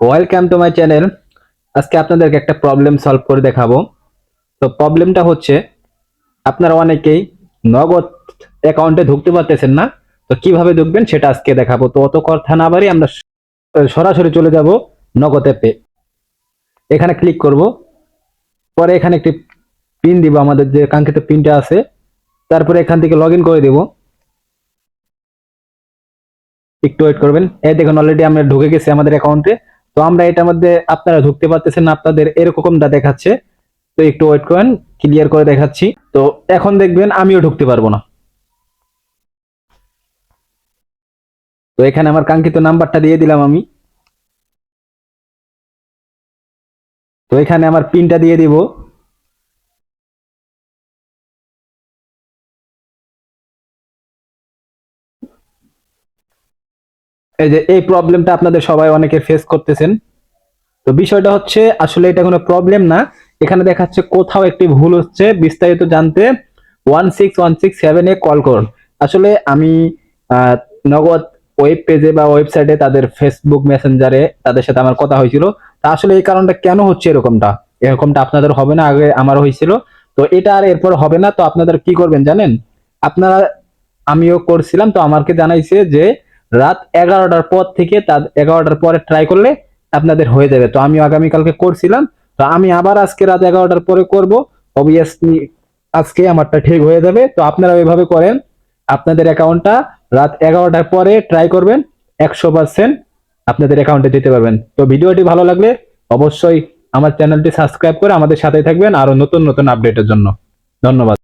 Welcome to my channel আজকে আপনাদেরকে একটা প্রবলেম সলভ করে দেখাবো। তো প্রবলেমটা হচ্ছে, আপনারা অনেকেই নগদ অ্যাকাউন্টে ঢুকতে পারতেছেন না। তো কীভাবে ঢুকবেন সেটা আজকে দেখাবো। তো অত কথা না বাড়ি আমরা সরাসরি চলে যাব নগদ অ্যাপে এখানে ক্লিক করব। পরে এখানে একটি পিন দিব। আমাদের যে কাঙ্ক্ষিত পিনটা আছে, তারপরে এখান থেকে লগ করে দেব। একটু ওয়েট করবেন। এই দেখুন অলরেডি আমরা ঢুকে গেছি আমাদের অ্যাকাউন্টে তো আমরা এটার মধ্যে আপনারা ঢুকতে পারতেছেন না, আপনাদের এরকমটা দেখাচ্ছে। তো একটু ওয়েট করেন ক্লিয়ার করে দেখাচ্ছি। তো এখন দেখবেন আমিও ঢুকতে পারব না। তো এখানে আমার কাঙ্ক্ষিত নাম্বারটা দিয়ে দিলাম আমি। তো এখানে আমার পিনটা দিয়ে দিব। এই যে এই প্রবলেমটা আপনাদের সবাই অনেকে ফেস করতেছেন। তো বিষয়টা হচ্ছে, আসলে এটা কোনো প্রবলেম না। এখানে দেখাচ্ছে কোথাও একটি ভুল হচ্ছে। বিস্তারিত জানতে one six one six call করুন। আসলে আমি নগদ ওয়েব পেজে বা ওয়েবসাইটে তাদের ফেসবুক মেসেঞ্জারে তাদের সাথে আমার কথা হয়েছিল। তা আসলে এই কারণটা কেন হচ্ছে এরকমটা? এরকমটা আপনাদের হবে না, আগে আমার হয়েছিল। তো এটা আর এরপর হবে না। তো আপনাদের কি করবেন জানেন? আপনারা, আমিও করছিলাম। তো আমাকে জানাইছে যে রাত এগারোটার পর থেকে তার এগারোটার পরে ট্রাই করলে আপনাদের হয়ে যাবে। তো আমিও আগামীকালকে করছিলাম। তো আমি আবার আজকে রাত এগারোটার পরে করব। অবভিয়াসলি আজকে আমারটা ঠিক হয়ে যাবে। তো আপনারা ওইভাবে করেন। আপনাদের অ্যাকাউন্টটা রাত এগারোটার পরে ট্রাই করবেন। একশো পার্সেন্ট আপনাদের অ্যাকাউন্টে দিতে পারবেন। তো ভিডিওটি ভালো লাগলে অবশ্যই আমার চ্যানেলটি সাবস্ক্রাইব করে আমাদের সাথে থাকবেন আরও নতুন নতুন আপডেটের জন্য। ধন্যবাদ.